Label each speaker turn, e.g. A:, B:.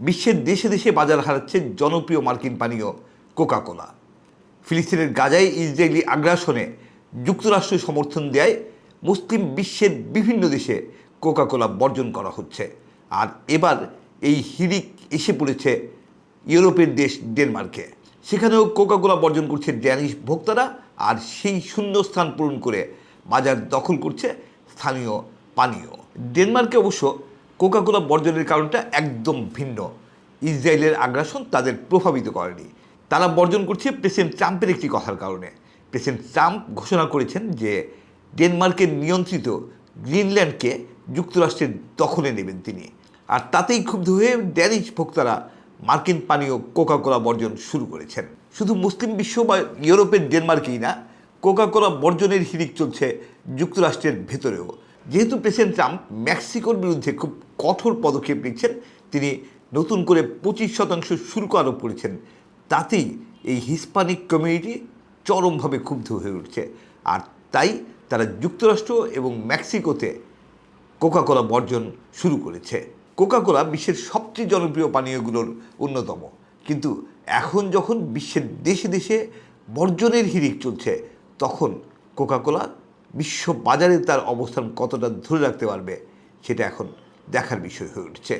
A: বিশ্বের দেশে দেশে বাজার হারাচ্ছে জনপ্রিয় মার্কিন পানীয় কোকা কোলা ফিলিস্তিনের গাজায় ইসরায়েলি আগ্রাসনে যুক্তরাষ্ট্র সমর্থন দেয়, মুসলিম বিশ্বের বিভিন্ন দেশে কোকা কোলা বর্জন করা হচ্ছে। আর এবার এই হিরিক এসে পড়েছে ইউরোপের দেশ ডেনমার্কে। সেখানেও কোকা কোলা বর্জন করছে ড্যানিশ ভোক্তারা আর সেই শূন্যস্থান পূরণ করে বাজার দখল করছে স্থানীয় পানীয়। ডেনমার্কে অবশ্য কোকা কোলা বর্জনের কারণটা একদম ভিন্ন। ইসরায়েলের আগ্রাসন তাদের প্রভাবিত করেনি। তারা বর্জন করছে প্রেসিডেন্ট ট্রাম্পের একটি কথার কারণে। প্রেসিডেন্ট ট্রাম্প ঘোষণা করেছেন যে ডেনমার্কের নিয়ন্ত্রিত গ্রিনল্যান্ডকে যুক্তরাষ্ট্রের দখলে নেবেন তিনি। আর তাতেই ক্ষুব্ধ হয়ে ড্যানিশ ভোক্তারা মার্কিন পানীয় কোকাকোলা বর্জন শুরু করেছেন। শুধু মুসলিম বিশ্ব বা ইউরোপের ডেনমার্কেই না, কোকাকোলা বর্জনের হিড়িক চলছে যুক্তরাষ্ট্রের ভেতরেও। যেহেতু প্রেসিডেন্ট ট্রাম্প মেক্সিকোর বিরুদ্ধে খুব কঠোর পদক্ষেপ নিচ্ছেন, তিনি নতুন করে পঁচিশ শতাংশ শুল্ক আরোপ করেছেন, তাতেই এই হিসপানিক কমিউনিটি চরমভাবে ক্ষুব্ধ হয়ে উঠছে। আর তাই তারা যুক্তরাষ্ট্র এবং মেক্সিকোতে কোকাকোলা বর্জন শুরু করেছে। কোকাকোলা বিশ্বের সবচেয়ে জনপ্রিয় পানীয়গুলোর অন্যতম। কিন্তু এখন যখন বিশ্বের দেশে দেশে বর্জনের হিরিক চলছে, তখন কোকাকোলা বিশ্ব বাজারে তার অবস্থান কতটা ধরে রাখতে পারবে সেটা এখন দেখার বিষয় হয়ে উঠছে।